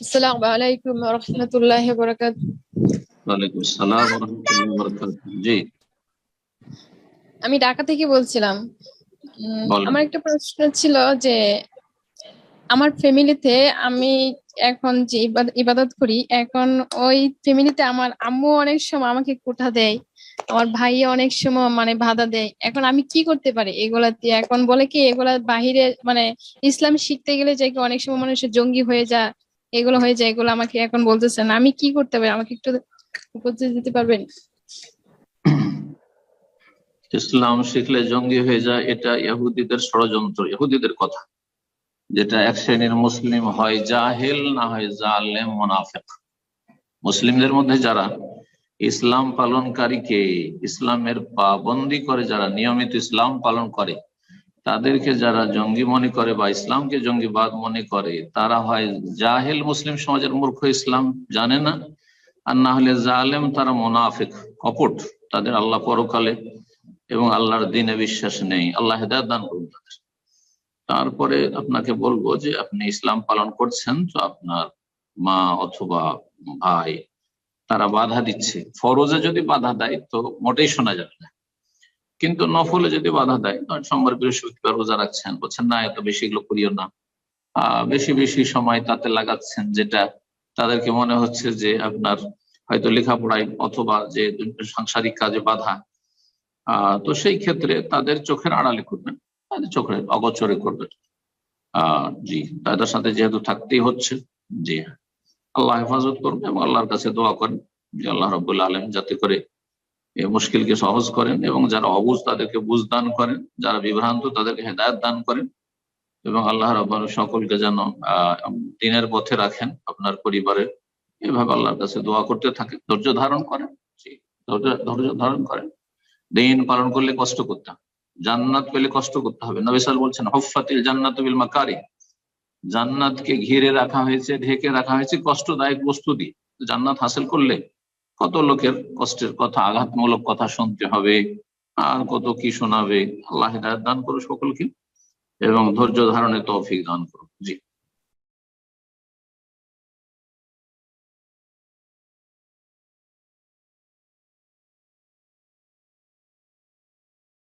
আসসালামু আলাইকুম রহমতুল্লাহ বরকাত ওয়ালাইকুম আসসালাম ওয়া রাহমাতুল্লাহি ওয়া বারাকাতুহু। জি। আমি ঢাকা থেকে বলছিলাম। আমার একটা প্রশ্ন ছিল যে আমার ফ্যামিলিতে আমি এখন যে ইবাদ- ইবাদত করি এখন ওই ফ্যামিলিতে আমার আম্মু অনেক সময় আমাকে কোঠা দেয় আমার ভাই অনেক সময় মানে বাধা দেয়। এখন আমি কি করতে পারি? এগুলাতে এখন বলে কি এগুলা বাহিরে মানে ইসলাম শিখতে গেলে যে কি অনেক সময় মানুষের জঙ্গি হয়ে যায়? এগুলো হয়ে যায়, এগুলো আমাকে এখন বলতেছেন আমি কি করতে পারি? আমাকে একটু উপদেশ দিতে পারবেন? ইসলাম শিখলে জঙ্গি হয়ে যায়, এটা ইহুদিদের ষড়যন্ত্র, ইহুদিদের কথা। যেটা এক শ্রেণির মুসলিম হয় জাহেল, না হয় জালেম, মোনাফেক। মুসলিমদের মধ্যে যারা ইসলাম পালনকারীকে ইসলামের পাবন্দি করে, যারা নিয়মিত ইসলাম পালন করে তাদেরকে যারা জঙ্গি মনে করে বা ইসলামকে জঙ্গিবাদ মনে করে, তারা হয় জাহেল মুসলিম সমাজের মূর্খ ইসলাম, জানে না। আর না হলে জালেম, তারা মোনাফেক কপট তাদের আল্লাহ পরকালে এবং আল্লাহর দিনে বিশ্বাস নেই। আল্লাহ হেদায়ত দান করুন তাদের। তারপরে আপনাকে বলব যে আপনি ইসলাম পালন করছেন তো আপনার মা অথবা ভাই, তারা বাধা দিচ্ছে। ফরজে যদি বাধা দেয় তো মোটেই শোনা যাবে না। কিন্তু নফলে যদি বাধা দেয়, ধরেন সোমবার বৃহস্পতিবার রোজা রাখছেন, বলছেন, না, এত বেশি এগুলো করিও না। বেশি বেশি সময় তাতে লাগাচ্ছেন, যেটা তাদেরকে মনে হচ্ছে যে আপনার হয়তো লেখাপড়ায় অথবা যে সাংসারিক কাজে বাধা। তো সেই ক্ষেত্রে তাদের চোখের আড়ালে করবেন, তাদের চোখের অগোচরে করবেন। জি, তাদের সাথে যেহেতু থাকতেই হচ্ছে, জি, আল্লাহ হেফাজত করবেন এবং আল্লাহর কাছে দোয়া করেন, যে আল্লাহ রবুল্লা আলম যাতে করে এই মুশকিলকে সহজ করেন এবং যারা অবুজ তাদেরকে বুঝ দান করেন, যারা বিভ্রান্ত তাদেরকে হেদায়ত দান করেন এবং আল্লাহ রব্বান সকলকে যেন দিনের পথে রাখেন আপনার পরিবারে এভাবে আল্লাহর কাছে দোয়া করতে থাকে ধৈর্য ধারণ করেন ধৈর্য ধৈর্য ধারণ করেন। দিন পালন করলে কষ্ট করতে হবে জান্নাত পেলে কষ্ট করতে হবে। নবিসাল বলছেন হফাতিল জান্নাত বিল মাকারি জান্নাতকে ঘিরে রাখা হয়েছে, ঢেকে রাখা হয়েছে কষ্টদায়ক বস্তু দিয়ে। জান্নাত হাসিল করলে কত লোকের কষ্টের কথা, আঘাতমূলক কথা শুনতে হবে, আর কত কি শোনাবে, আল্লাহ দান করো সকলকে এবং ধৈর্য ধারণে তৌফিক দান করো জি।